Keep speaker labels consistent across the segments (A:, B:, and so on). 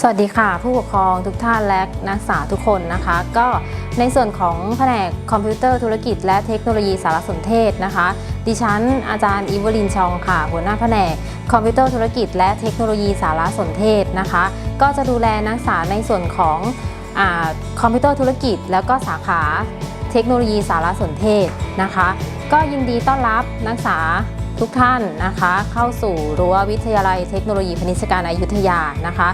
A: สวัสดีค่ะ ผู้ปกครองทุกท่านและนักศึกษาทุกคนนะคะ ก็ในส่วนของแผนกคอมพิวเตอร์ธุรกิจ และเทคโนโลยีสารสนเทศนะคะ ดิฉันอาจารย์อีเวลินชองค่ะ หัวหน้าแผนกคอมพิวเตอร์ธุรกิจ และเทคโนโลยีสารสนเทศนะคะ ก็จะดูแลนักศึกษาในส่วนของอคอมพิวเตอร์ธุรกิจ แล้วก็สาขาเทคโนโลยีสารสนเทศนะคะ ก็ยินดีต้อนรับนักศึกษาทุกท่านนะคะ เข้าสู่รั้ววิทยาลัยเทคโนโลยีพนิชการอายุทยานะคะ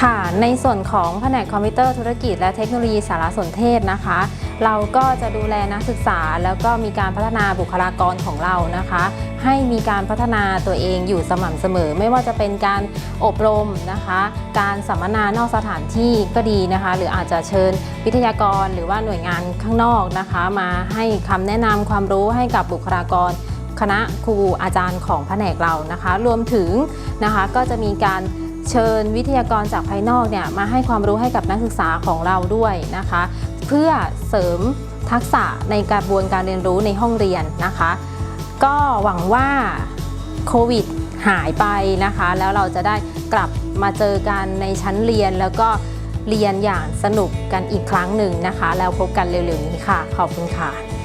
A: ค่ะในส่วนของแผนกคอมพิวเตอร์ธุรกิจและเทคโนโลยีสารสนเทศนะคะ เราก็จะดูแลนักศึกษา แล้วก็มีการพัฒนาบุคลากรของเรานะคะ ให้มีการพัฒนาตัวเองอยู่สม่ำเสมอ ไม่ว่าจะเป็นการอบรมนะคะ การสัมมนานอกสถานที่ก็ดีนะคะ หรืออาจจะเชิญวิทยากรหรือว่าหน่วยงานข้างนอกนะคะ มาให้คำแนะนำความรู้ให้กับบุคลากรคณะครูอาจารย์ของแผนกเรานะคะ รวมถึงนะคะก็จะมีการ เชิญวิทยากรจากภายนอกเนี่ยมาให้ความรู้ให้กับนักศึกษาของเราด้วยนะคะ เพื่อเสริมทักษะในกระบวนการเรียนรู้ในห้องเรียนนะคะ ก็หวังว่าโควิดหายไปนะคะ แล้วเราจะได้กลับมาเจอกันในชั้นเรียนแล้วก็เรียนอย่างสนุกกันอีกครั้งหนึ่งนะคะ แล้วพบกันเร็วๆนี้ค่ะ ขอบคุณค่ะ